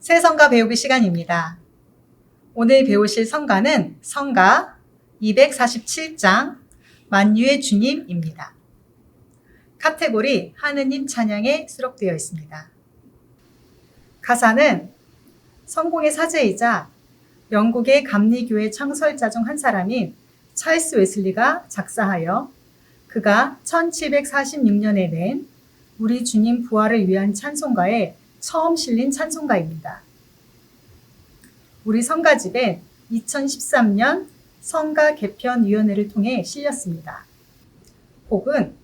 새 성가 배우기 시간입니다. 오늘 배우실 성가는 성가 247장 만유의 주님입니다. 카테고리 하느님 찬양에 수록되어 있습니다. 가사는 성공의 사제이자 영국의 감리교회 창설자 중 한 사람인 찰스 웨슬리가 작사하여 그가 1746년에 낸 우리 주님 부활을 위한 찬송가에 처음 실린 찬송가입니다. 우리 성가집에 2013년 성가 개편위원회를 통해 실렸습니다. 곡은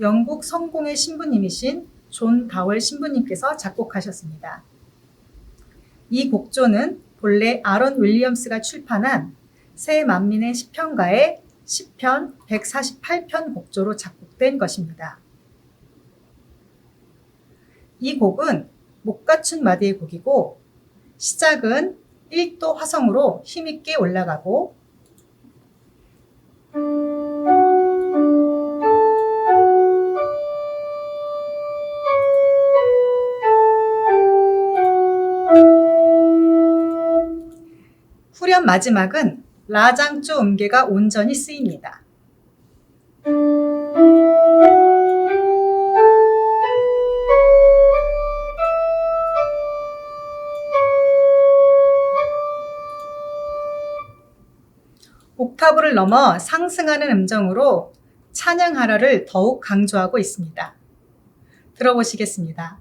영국 성공의 신부님이신 존 다월 신부님께서 작곡하셨습니다. 이 곡조는 본래 아론 윌리엄스가 출판한 새 만민의 시편가의 시편 148편 곡조로 작곡된 것입니다. 이 곡은 목 갖춘 마디의 곡이고 시작은 1도 화성으로 힘있게 올라가고 후렴 마지막은 라장조 음계가 온전히 쓰입니다. 옥타브를 넘어 상승하는 음정으로 찬양하라를 더욱 강조하고 있습니다. 들어보시겠습니다.